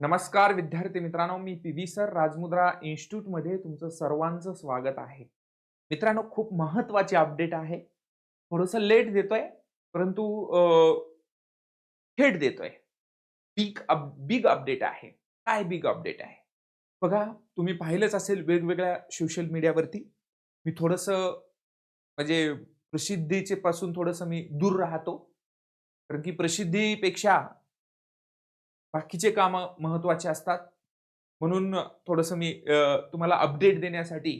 नमस्कार विद्यार्थी मित्रांनो मी पी व्ही सर राजमुद्रा इन्स्टिट्यूटमध्ये तुमचं सर्वांचं स्वागत आहे. मित्रांनो खूप महत्वाची अपडेट आहे. थोडंसं लेट देतोय परंतु थेट देतोय. बिग अप बिग अपडेट आहे. काय बिग अपडेट आहे? बघा तुम्ही पाहिलंच असेल वेगवेगळ्या सोशल मीडियावरती मी थोडंसं म्हणजे प्रसिद्धीचे पासून थोडंसं मी दूर राहतो. कारण की प्रसिद्धीपेक्षा बाकीचे कामं महत्त्वाचे असतात. म्हणून थोडंसं मी तुम्हाला अपडेट देण्यासाठी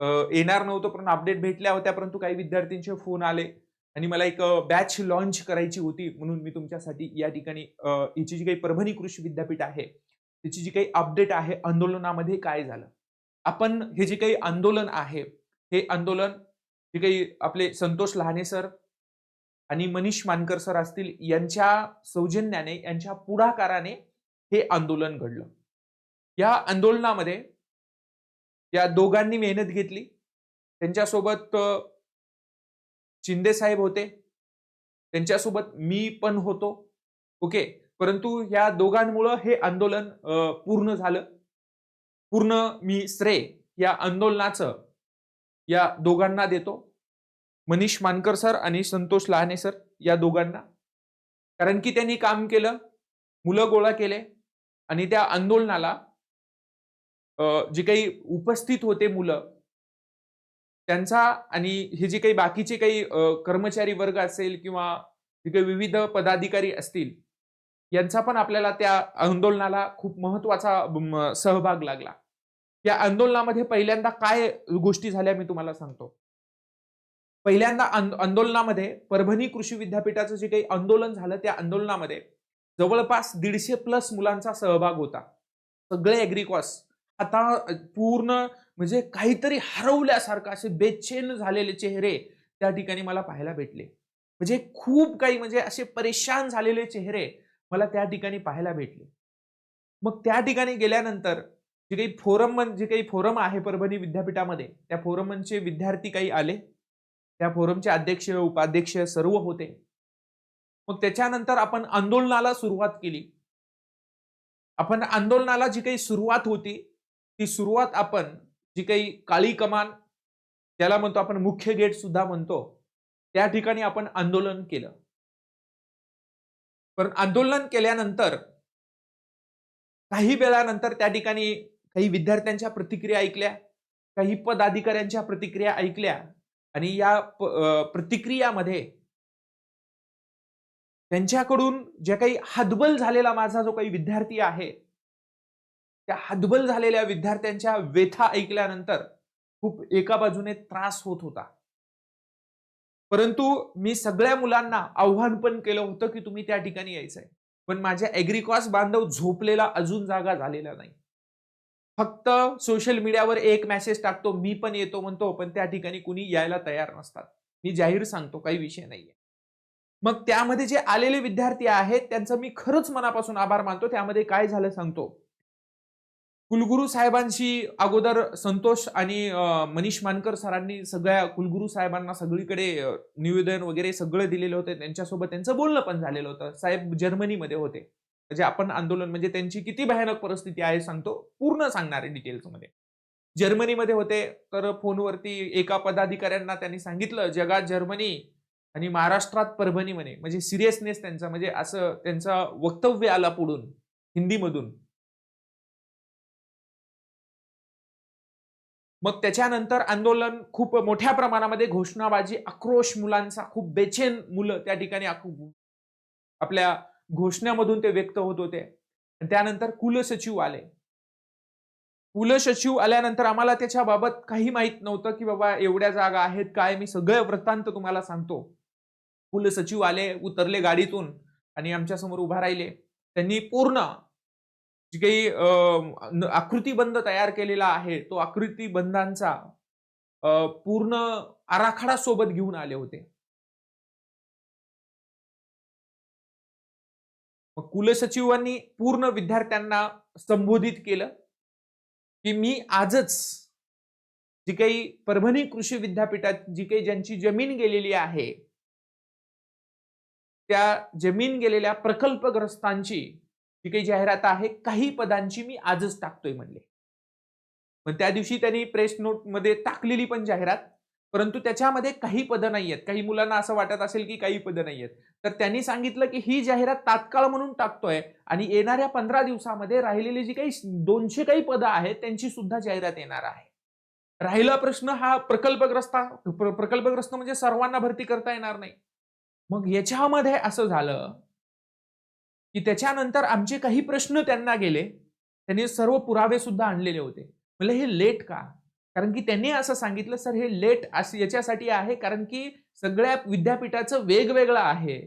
येणार नव्हतं पण अपडेट भेटल्या होत्या परंतु काही विद्यार्थ्यांचे फोन आले. आणि मला एक बॅच लॉन्च करायची होती म्हणून मी तुमच्यासाठी या ठिकाणी हिची जी काही परभणी कृषी विद्यापीठ आहे तिची जी काही अपडेट आहे आंदोलनामध्ये काय झालं? आपण हे जे काही आंदोलन आहे हे आंदोलन जे काही आपले संतोष लहाने सर आणि मनीष मानकर सर असतील यांच्या सौजन्याने यांच्या पुढाकाराने हे आंदोलन घडलं. या आंदोलनामध्ये या दोघांनी मेहनत घेतली. त्यांच्यासोबत शिंदे साहेब होते. त्यांच्यासोबत मी पण होतो. ओके? परंतु या दोघांमुळं हे आंदोलन पूर्ण झालं. पूर्ण मी श्रेय या आंदोलनाचं या दोघांना देतो. मनीष मानकर सर आणि संतोष लहाने सर या दोघांना. कारण की त्यांनी काम केलं मुलं गोळा केले आणि त्या आंदोलनाला जे काही उपस्थित होते मुलं त्यांचा आणि हे जे काही बाकीचे काही कर्मचारी वर्ग असेल किंवा जे काही विविध पदाधिकारी असतील यांचा पण आपल्याला त्या आंदोलनाला खूप महत्त्वाचा सहभाग लागला. या आंदोलनामध्ये पहिल्यांदा काय गोष्टी झाल्या मी तुम्हाला सांगतो. पहिल्यांदा आंदोलनामध्ये परभणी कृषी विद्यापीठाचं जे काही आंदोलन झालं त्या आंदोलनामध्ये जवळपास दीडशे प्लस मुलांचा सहभाग होता. सगळे अॅग्रिकॉस आता पूर्ण म्हणजे काहीतरी हरवल्यासारखं असे बेचेन झालेले चेहरे त्या ठिकाणी मला पाहायला भेटले. म्हणजे खूप काही म्हणजे असे परेशान झालेले चेहरे मला त्या ठिकाणी पाहायला भेटले. मग त्या ठिकाणी गेल्यानंतर जे काही फोरम जे काही फोरम आहे परभणी विद्यापीठामध्ये त्या फोरमचे विद्यार्थी काही आले? त्या फोरमचे अध्यक्ष उपाध्यक्ष सर्व होते. मग त्याच्यानंतर आपण आंदोलनाला सुरुवात केली. आपण आंदोलनाला जी काही सुरुवात होती ती सुरुवात आपण जी काही काळी कमान त्याला म्हणतो आपण मुख्य गेट सुद्धा म्हणतो त्या ठिकाणी आपण आंदोलन केलं. पण आंदोलन केल्यानंतर काही वेळानंतर त्या ठिकाणी काही विद्यार्थ्यांच्या प्रतिक्रिया ऐकल्या काही पदाधिकाऱ्यांच्या प्रतिक्रिया ऐकल्या आणि या प्रतिक्रियामध्ये त्यांच्याकडून जे काही हदबल झालेला माझा जो काही विद्यार्थी आहे त्या हदबल झालेल्या विद्यार्थ्यांच्या व्यथा ऐकल्यानंतर खूप एका बाजूने त्रास होत होता. परंतु मी सगळ्या मुलांना आव्हान पण केलं होतं की तुम्ही त्या ठिकाणी यायचंय. पण माझ्या एग्रिकॉस बांधव झोपलेला अजून जागा झालेला नाही. फक्त सोशल मीडियावर एक मेसेज टाकतो मी पण येतो म्हणतो पण त्या ठिकाणी कुणी यायला तयार नसतात. मी जाहीर सांगतो काही विषय नाहीये. मग त्यामध्ये जे आलेले विद्यार्थी आहेत त्यांचं मी खरंच मनापासून आभार मानतो. त्यामध्ये काय झालं सांगतो. कुलगुरू साहेबांशी अगोदर संतोष आणि मनीष मानकर सरांनी सगळ्या कुलगुरू साहेबांना सगळीकडे निवेदन वगैरे सगळं दिलेलं होतं. त्यांच्यासोबत त्यांचं बोलणं पण झालेलं होतं. साहेब जर्मनीमध्ये होते. म्हणजे आपण आंदोलन म्हणजे त्यांची किती भयानक परिस्थिती आहे सांगतो पूर्ण सांगणार आहे डिटेल्समध्ये जर्मनीमध्ये होते तर फोनवरती एका पदाधिकाऱ्यांना त्यांनी सांगितलं जगात जर्मनी आणि महाराष्ट्रात परभणी म्हणे. म्हणजे सिरियसनेस त्यांचा म्हणजे असं त्यांचं वक्तव्य आला पुढून हिंदीमधून. मग त्याच्यानंतर आंदोलन खूप मोठ्या प्रमाणामध्ये घोषणाबाजी आक्रोश मुलांचा खूप बेचेन मुलं त्या ठिकाणी आपल्या घोषणामधून ते व्यक्त होत होते. त्यानंतर कुलसचिव आले. कुलसचिव आल्यानंतर आम्हाला त्याच्याबाबत काही माहीत नव्हतं की बाबा एवढ्या जागा आहेत काय? मी सगळं वृत्तांत तुम्हाला सांगतो. कुलसचिव आले उतरले गाडीतून आणि आमच्यासमोर उभा राहिले. त्यांनी पूर्ण जी काही अं, आकृतीबंध तयार केलेला आहे तो आकृतीबंधांचा पूर्ण आराखडा सोबत घेऊन आले होते. मग कुलसचिवांनी पूर्ण विद्यार्थ्यांना संबोधित केलं की मी आजच जी काही परभणी कृषी विद्यापीठात जी काही ज्यांची जमीन गेलेली आहे त्या जमीन गेलेल्या प्रकल्पग्रस्तांची जी काही जाहिरात आहे काही पदांची मी आजच टाकतोय म्हणले. पण त्या दिवशी त्यांनी प्रेस नोटमध्ये टाकलेली पण जाहिरात. परंतु त्याच्यामध्ये काही पदं नाही आहेत काही मुलांना असं वाटत असेल की काही पदं नाही आहेत तर त्यांनी सांगितलं की ही जाहिरात तात्काळ म्हणून टाकतोय आणि येणाऱ्या पंधरा दिवसामध्ये राहिलेली जी काही दोनशे काही पदं आहेत त्यांची सुद्धा जाहिरात येणार आहे. राहिला प्रश्न हा प्रकल्पग्रस्त प्र- प्रकल्पग्रस्त म्हणजे सर्वांना भरती करता येणार नाही. मग याच्यामध्ये असं झालं की त्याच्यानंतर आमचे काही प्रश्न त्यांना गेले. त्यांनी सर्व पुरावे सुद्धा आणलेले होते. म्हणजे हे लेट का? कारण की त्यांनी असं सांगितलं सर हे लेट असं याच्यासाठी आहे कारण की सगळ्या विद्यापीठाचं वेगवेगळं आहे.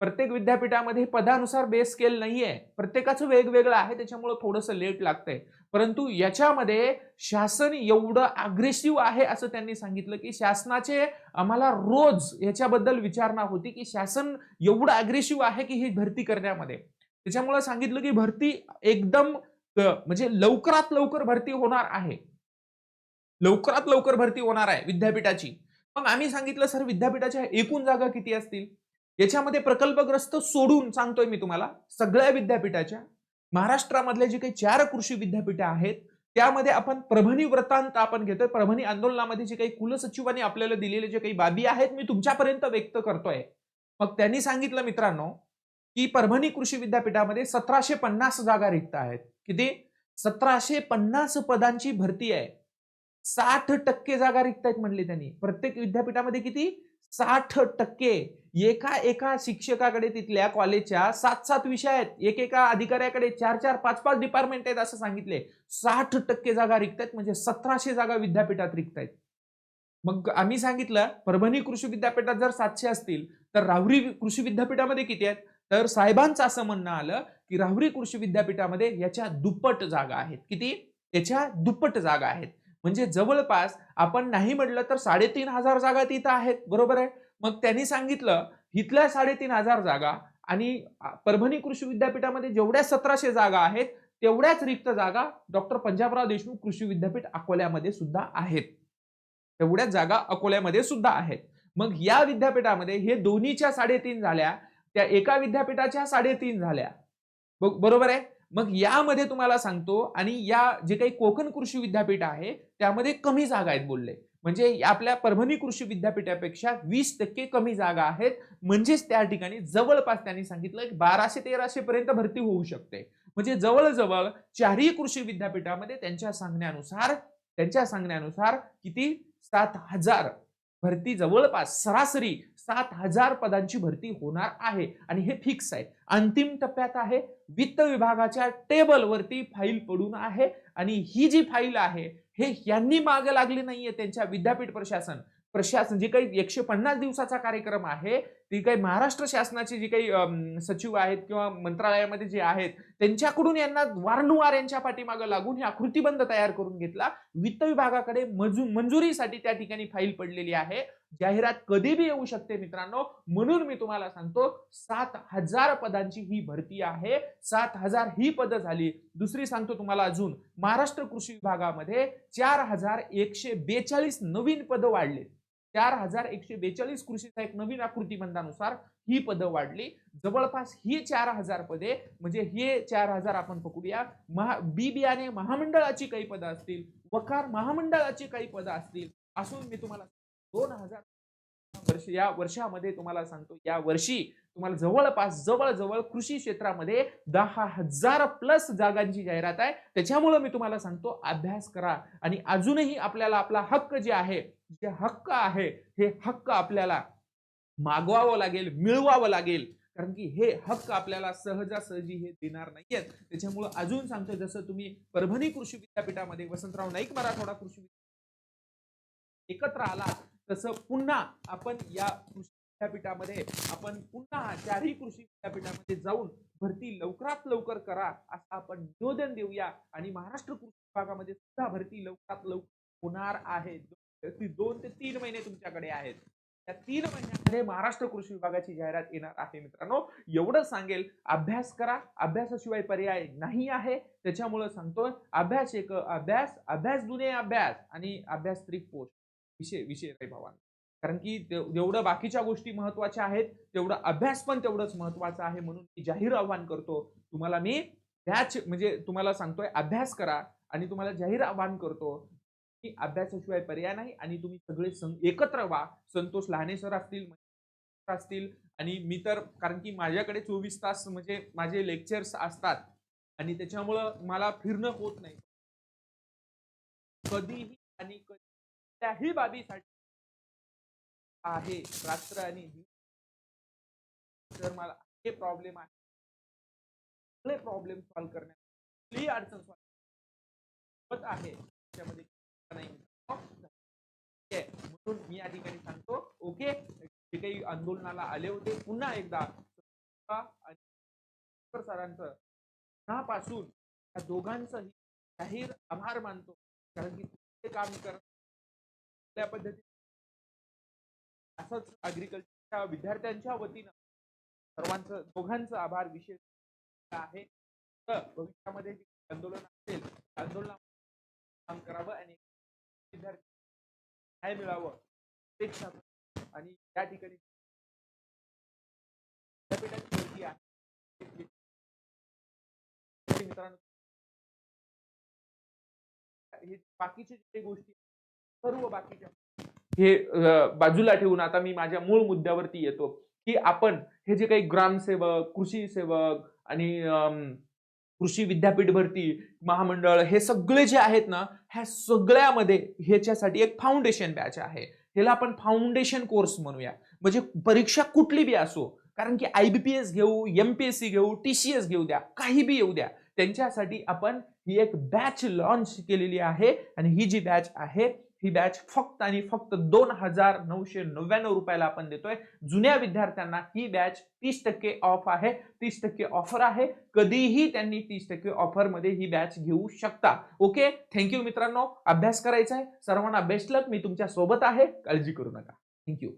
प्रत्येक विद्यापीठामध्ये पदानुसार बेस स्केल नाहीये. प्रत्येकाचं वेगवेगळं आहे त्याच्यामुळे थोडंसं लेट लागतंय. परंतु याच्यामध्ये शासन एवढं अग्रेसिव्ह आहे असं त्यांनी सांगितलं की शासनाचे आम्हाला रोज याच्याबद्दल विचारणा होती की शासन एवढं अग्रेसिव्ह आहे की ही भरती करण्यामध्ये. त्याच्यामुळे सांगितलं की भरती एकदम म्हणजे लवकरात लवकर भरती होणार आहे. लवकरात लवकर भरती होणार आहे विद्यापीठाची. मग आम्ही सांगितलं सर विद्यापीठाच्या एकूण जागा किती असतील? याच्यामध्ये प्रकल्पग्रस्त सोडून सांगतोय मी तुम्हाला सगळ्या विद्यापीठाच्या. महाराष्ट्रामधले जे काही चार कृषी विद्यापीठं आहेत त्यामध्ये आपण प्रभणी वृत्तांत आपण घेतोय. प्रभणी आंदोलनामध्ये जे काही कुलसचिवांनी आपल्याला दिलेले जे काही बाबी आहेत मी तुमच्यापर्यंत व्यक्त करतोय. मग त्यांनी सांगितलं मित्रांनो की परभणी कृषी विद्यापीठामध्ये सतराशे पन्नास जागा रिक्त आहेत. किती? सतराशे पन्नास पदांची भरती आहे. साठ टक्के जागा रिक्त आहेत म्हणले त्यांनी. प्रत्येक विद्यापीठामध्ये किती? साठ टक्के. एका एका शिक्षकाकडे तिथल्या कॉलेजच्या सात सात विषय आहेत. एक एका अधिकाऱ्याकडे चार चार पाच पाच डिपार्टमेंट आहेत असं सांगितले. साठ टक्के जागा रिक्त आहेत म्हणजे सतराशे जागा विद्यापीठात रिक्त आहेत. मग आम्ही सांगितलं परभणी कृषी विद्यापीठात जर सातशे असतील तर राहुरी कृषी विद्यापीठामध्ये किती आहेत? तर साहेबांचं असं म्हणणं आलं की राहुरी कृषी विद्यापीठामध्ये याच्या दुप्पट जागा आहेत. किती? याच्या दुप्पट जागा आहेत. म्हणजे जवळपास आपण नाही म्हटलं तर साडेतीन हजार जागा तिथं आहेत बरोबर आहे? मग त्यांनी सांगितलं इथल्या साडेतीन हजार जागा आणि परभणी कृषी विद्यापीठामध्ये जेवढ्या सतराशे जागा आहेत तेवढ्याच रिक्त जागा डॉक्टर पंजाबराव देशमुख कृषी विद्यापीठ अकोल्यामध्ये सुद्धा आहेत. तेवढ्याच जागा अकोल्यामध्ये सुद्धा आहेत. मग या विद्यापीठामध्ये हे दोन्हीच्या साडेतीन झाल्या त्या एका विद्यापीठाच्या साडेतीन झाल्या. बरोबर आहे? मग यामध्ये तुम्हाला सांगतो आणि या जे काही कोकण कृषी विद्यापीठ आहे त्यामध्ये कमी जागा आहेत बोलले. म्हणजे आपल्या परभणी कृषी विद्यापीठापेक्षा वीस टक्के कमी जागा आहेत. म्हणजेच त्या ठिकाणी जवळपास त्यांनी सांगितलं की बाराशे तेराशे पर्यंत भरती होऊ शकते. म्हणजे जवळजवळ चारही कृषी विद्यापीठामध्ये त्यांच्या सांगण्यानुसार त्यांच्या सांगण्यानुसार किती? सात हजार भरती जवळपास सरासरी सात हजार पदांची भरती होणार आहे. आणि हे फिक्स आहे. अंतिम टप्प्यात आहे. वित्त विभागाच्या टेबलवरती फाईल पडून आहे. आणि ही जी फाईल आहे हे यांनी मागे लागली नाहीये त्यांच्या विद्यापीठ प्रशासन. प्रशासन जे काही एकशे पन्नास दिवसाचा कार्यक्रम आहे ती काही महाराष्ट्र शासनाचे जे काही सचिव आहेत किंवा मंत्रालयामध्ये जे आहेत त्यांच्याकडून यांना वारंवार यांच्या पाठीमागं लागून हे आकृतीबंध तयार करून घेतला. वित्त विभागाकडे मजू मंजुरीसाठी त्या ठिकाणी फाईल पडलेली आहे. जाहिरात कधी बी येऊ शकते मित्रांनो म्हणून मी तुम्हाला सांगतो सात हजार पदांची ही भरती आहे. सात हजार ही पदं झाली. दुसरी सांगतो तुम्हाला अजून महाराष्ट्र कृषी विभागामध्ये चार हजार एकशे बेचाळीस नवीन पदं वाढले चार हजार एकशे बेचाळीस कृषीचा एक नवीन आकृतीबंधानुसार ही पदं वाढली. जवळपास ही चार हजार पदे म्हणजे हे चार हजार आपण पकडूया महा बी बियाणे महामंडळाची काही पदं असतील वकार महामंडळाची काही पदं असतील असून मी तुम्हाला दोन हजार वर्ष या वर्षामध्ये तुम्हाला सांगतो या वर्षी तुम्हाला जवळपास जवळजवळ कृषी क्षेत्रामध्ये दहा हजार प्लस जागांची जाहिरात आहे. त्याच्यामुळे मी तुम्हाला सांगतो अभ्यास करा. आणि अजूनही आपल्याला आपला हक्क जे आहे जे हक्क आहे हे हक्क आपल्याला मागवावं लागेल मिळवावं लागेल. कारण की हे हक्क आपल्याला सहजासहजी हे देणार नाहीयेत. त्याच्यामुळं अजून सांगतो जसं तुम्ही परभणी कृषी विद्यापीठामध्ये वसंतराव नाईक मराठवाडा कृषी विद्यापीठ एकत्र आला तसं पुन्हा आपण या कृषी विद्यापीठामध्ये आपण पुन्हा चारही कृषी विद्यापीठामध्ये जाऊन भरती लवकरात लवकर करा असं आपण निवेदन देऊया. आणि महाराष्ट्र कृषी विभागामध्ये सुद्धा भरती लवकरात लवकर होणार आहे. ती दोन ते तीन महिने तुमच्याकडे आहेत. त्या तीन महिन्यामध्ये महाराष्ट्र कृषी विभागाची जाहिरात येणार आहे मित्रांनो. एवढं सांगेल अभ्यास करा. अभ्यासाशिवाय पर्याय नाही आहे. त्याच्यामुळं सांगतोय अभ्यास एक अभ्यास अभ्यास दुने अभ्यास आणि अभ्यास त्रिक पोस्ट विषय विषय नाही भावांना. कारण की जेवढं बाकीच्या गोष्टी महत्त्वाच्या आहेत तेवढं अभ्यास पण तेवढंच महत्त्वाचा आहे म्हणून मी जाहीर आव्हान करतो. तुम्हाला मी त्याच म्हणजे तुम्हाला सांगतोय अभ्यास करा आणि तुम्हाला जाहीर आवाहन करतो की अभ्यासाशिवाय पर्याय नाही आणि तुम्ही सगळे सं- एकत्र व्हा. संतोष लहाने सर असतील असतील आणि मी तर कारण की माझ्याकडे चोवीस तास म्हणजे माझे लेक्चर्स असतात आणि त्याच्यामुळं मला फिरणं होत नाही. कधीही आणि कधी त्याही बाबीसाठी आहे. रात्र आणि जर मला हे प्रॉब्लेम आहे. सगळे प्रॉब्लेम सॉल्व्ह करण्यात कुठलीही अडचण सॉल्व्ह होत आहे. त्याच्यामध्ये नाही. ठीक आहे. म्हणून मी या ठिकाणी सांगतो. ओके जे काही आंदोलनाला आले होते पुन्हा एकदा आणि सरांचं पुन्हापासून या दोघांचंही जाहीर आभार मानतो. कारण की ते काम करत त्या पद्धतीने असंच अग्रिकल्चरच्या विद्यार्थ्यांच्या वतीनं सर्वांचं दोघांचं आभार विशेष आहे. तर भविष्यामध्ये आंदोलन असेल आंदोलना काम करावं आणि विद्यार्थी न्याय मिळावं अपेक्षा आणि या ठिकाणी विद्यापीठाची गर्दी आहे. मित्रांनो हे बाकीचे जे गोष्टी सर्व बाकीच्या हे बाजूला ठेवून आता मी माझ्या मूळ मुद्द्यावरती येतो की आपण हे जे काही ग्रामसेवक कृषी सेवक आणि कृषी विद्यापीठ भरती महामंडळ हे सगळे जे आहेत ना ह्या सगळ्यामध्ये ह्याच्यासाठी एक फाउंडेशन बॅच आहे. ह्याला आपण फाउंडेशन कोर्स म्हणूया. म्हणजे परीक्षा कुठली बी असो कारण की आय बी पी एस घेऊ एम पी एस सी घेऊ टी सी एस घेऊ द्या काही बी येऊ द्या त्यांच्यासाठी आपण ही एक बॅच लॉन्च केलेली आहे आणि ही जी बॅच आहे ही बॅच फक्त आणि फक्त दोन हजार नऊशे नव्याण्णव रुपयाला आपण देतोय. जुन्या विद्यार्थ्यांना ही बॅच तीस टक्के ऑफ आहे तीस टक्के ऑफर आहे. कधीही त्यांनी तीस टक्के ऑफरमध्ये ही बॅच घेऊ शकता. ओके थँक्यू मित्रांनो. अभ्यास करायचा आहे सर्वांना बेस्ट लक मी तुमच्यासोबत आहे. काळजी करू नका. थँक्यू